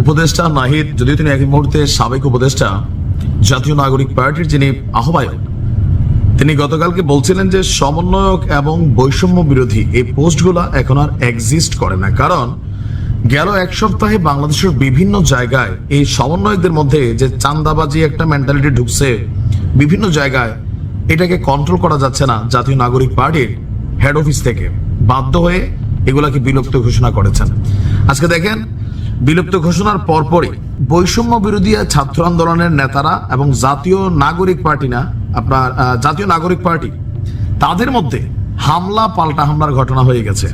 উপদেষ্টা নাহিদ, যদিও তিনি এক মুহূর্তে সাবেক উপদেষ্টা, জাতীয় নাগরিক পার্টির যিনি আহ্বায়ক, তিনি গতকালকে বলছিলেন যে সমন্বয়ক এবং বৈষম্য বিরোধী এই পোস্টগুলো এখন আর এক্সিস্ট করে না। কারণ গেল এক সপ্তাহে বাংলাদেশের বিভিন্ন জায়গায় এই সমন্বয়কদের মধ্যে যে চান্দাবাজি একটা মেন্টালিটি ঢুকছে, বিভিন্ন জায়গায় এটাকে কন্ট্রোল করা যাচ্ছে না জাতীয় নাগরিক পার্টির হেড অফিস থেকে। বাধ্য হয়ে এগুলাকে বিলুপ্ত ঘোষণা করেছেন। আজকে দেখেন বিলুপ্ত ঘোষণার পরপরই বৈষম্য বিরোধী ছাত্র আন্দোলনের নেতারা এবং জাতীয় নাগরিক পার্টি না, আপনার জাতীয় নাগরিক পার্টি, তাদের মধ্যে হামলা, পাল্টা হামলার ঘটনা হয়ে গেছে।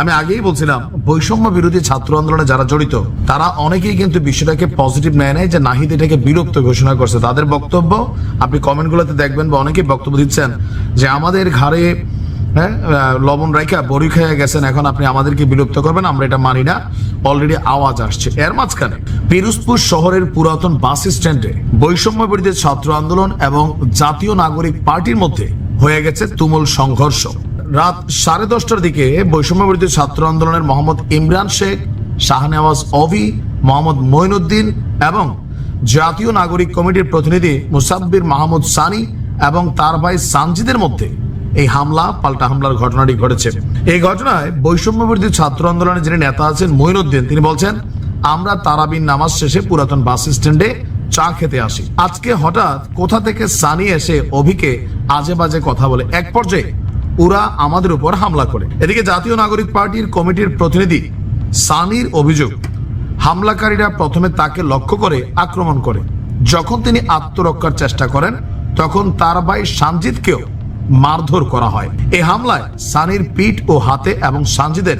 আমি আগেই বলছিলাম, বৈষম্য বিরোধী ছাত্র আন্দোলনে যারা জড়িত, তারা অনেকেই কিন্তু বিষয়টাকে পজিটিভ নেয় নেয় যে নাহিদ এটাকে বিলুপ্ত ঘোষণা করছে। তাদের বক্তব্য, আপনি কমেন্টগুলোতে দেখবেন বা অনেকেই বক্তব্য দিচ্ছেন যে আমাদের ঘাড়ে হ্যাঁ লবণ রাইখা বড়ি খেয়ে গেছেন, এখন আপনি আমাদেরকে বিলুপ্ত করবেন, আমরা এটা মানি না। অলরেডি আওয়াজ আসছে। এর মাঝখানে পিরোজপুর শহরের পুরাতন বাস স্ট্যান্ডে বৈষম্য বিরোধী ছাত্র আন্দোলন এবং জাতীয় নাগরিক পার্টির মধ্যে হয়ে গেছে তুমুল সংঘর্ষ। রাত সাড়ে দশটার দিকে বৈষম্য বিরোধী ছাত্র আন্দোলনের মোহাম্মদ ইমরান শেখ, শাহনেওয়াজ অভি, মোহাম্মদ মঈনুদ্দিন এবং জাতীয় নাগরিক কমিটির প্রতিনিধি মুসাব্বির মাহমুদ সানি এবং তার ভাই সানজিদের মধ্যে এই হামলা, পাল্টা হামলার ঘটনাটি ঘটেছে। এই ঘটনায় বৈষম্য বিরোধী ছাত্র আন্দোলনের যিনি নেতা আছেন মঈনুদ্দিন, তিনি বলছেন, আমরা তারাবিন নামাজ শেষে পুরাতন বাস স্ট্যান্ডে চা খেতে আসি। আজকে হঠাৎ কোথা থেকে সানি এসে অভিকে আজে বাজে কথা বলে। এক পর্যায়ে ওরা আমাদের উপর হামলা করে। এদিকে জাতীয় নাগরিক পার্টির কমিটির প্রতিনিধি সানির অভিযোগ, হামলাকারীরা প্রথমে তাকে লক্ষ্য করে আক্রমণ করে। যখন তিনি আত্মরক্ষার চেষ্টা করেন, তখন তার ভাই সানজিদকেও মারধর করা হয়। এ হামলায় সানির পিঠ ও হাতে এবং সানজিদের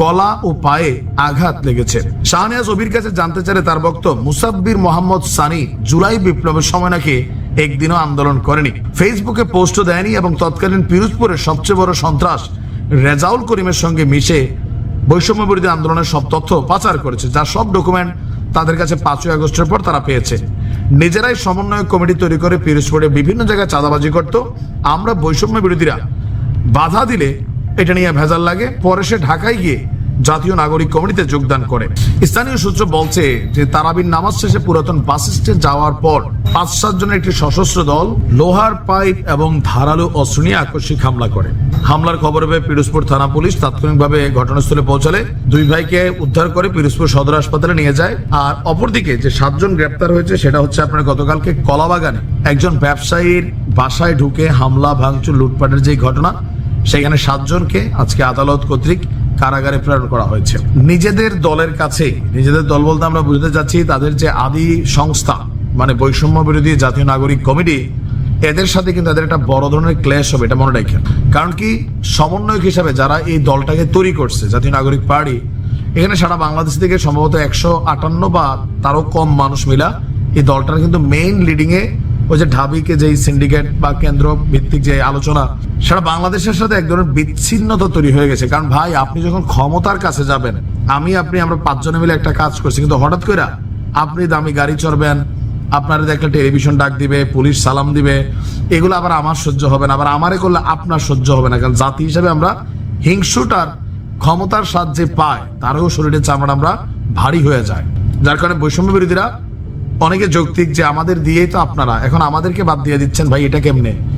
গলা ও পায়ে আঘাত লেগেছে। শাহনিয়াজ অবির কাছে জানতে চাইলে তার বক্তব্য মুসাব্বির মোহাম্মদ সানি জুলাই বিপ্লবের সময় নাকি একদিনও আন্দোলন করেনি। ফেসবুকে পোস্টও দেয়নি এবং তৎকালীন পিরোজপুরের সবচেয়ে বড় সন্ত্রাস রেজাউল করিমের সঙ্গে মিশে বৈষম্য বিরোধী আন্দোলনের সব তথ্য পাচার করেছে যার সব ডকুমেন্ট তাদের কাছে পাঁচই আগস্টের পর তারা পেয়েছে। নিজেরাই সমন্বয় কমিটি তৈরি করে পিরোজপুরে বিভিন্ন জায়গায় চাঁদাবাজি করত। আমরা বৈষম্য বিরোধীরা বাধা দিলে এটা নিয়ে ভেজাল লাগে। পরে সে ঢাকায় গিয়ে জাতীয় নাগরিক কমিটিতে যোগদান করে। স্থানীয় সূত্র বলছে যে, তারাবির নামাজ শেষে পুরাতন বাস স্ট্যান্ড যাওয়ার পর পাঁচ সাত জনের একটি সশস্ত্র দল লোহার পাইপ এবং ধারালো অস্ত্র নিয়ে আকস্মিক হামলা করে। হামলার খবর পেয়ে পিরোজপুর থানা পুলিশ তাৎক্ষণিকভাবে ঘটনাস্থলে পৌঁছালে দুই ভাইকে উদ্ধার করে পিরোজপুর সদর হাসপাতালে নিয়ে যায়। আর অপরদিকে যে সাতজন গ্রেপ্তার হয়েছে, সেটা হচ্ছে আপনার গতকালকে কলাবাগানে একজন ব্যবসায়ীর বাসায় ঢুকে হামলা, ভাঙচুর, লুটপাটের যে ঘটনা, সেখানে সাতজনকে আজকে আদালত কর্তৃক কারাগারে প্রেরণ করা হয়েছে। নিজেদের দলের কাছে নিজেদের দল বলতে আমরা বুঝতে চাচ্ছি তাদের যে আদি সংস্থা মানে বৈষম্য বিরোধী জাতীয় নাগরিক কমিটি, এদের সাথে কিন্তু এদের একটা বড় ধরনের ক্লেশ হবে, এটা মনে রাখেন। কারণ কি? সমন্বয়ক হিসাবে যারা এই দলটাকে তৈরি করছে, জাতীয় নাগরিক পার্টি, এখানে সারা বাংলাদেশ থেকে সম্ভবত একশো আটান্ন বা তারও কম মানুষ মিলা এই দলটার কিন্তু মেইন লিডিং এ ওই যে ঢাবিকে যে সিন্ডিকেট বা কেন্দ্র ভিত্তিক যে আলোচনা সারা বাংলাদেশের সাথে এক ধরনের বিচ্ছিন্নতা তৈরি হয়ে গেছে। কারণ ভাই, আপনি যখন ক্ষমতার কাছে যাবেন, আমি, আপনি, আমরা পাঁচজনে মিলে একটা কাজ করছি। কিন্তু হঠাৎ করে আপনি দামি গাড়ি চড়বেন, আপনার একটা টেলিভিশন ডাক দিবে, পুলিশ সালাম দিবে, এগুলো আবার আমার সহ্য হবে না। আবার আমারে করলে আপনার সহ্য হবে না। কারণ জাতি হিসাবে আমরা হিংসুটার ক্ষমতার স্বাদ যে পায়, তারও শরীরের চামড়া আমরা ভারী হয়ে যায়। যার কারণে বৈষম্য বিরোধীরা অনেকে যৌক্তিক যে আমাদের দিয়েই তো আপনারা। এখন আমাদেরকে বাদ দিয়ে দিচ্ছেন, ভাই, এটা কেমনে?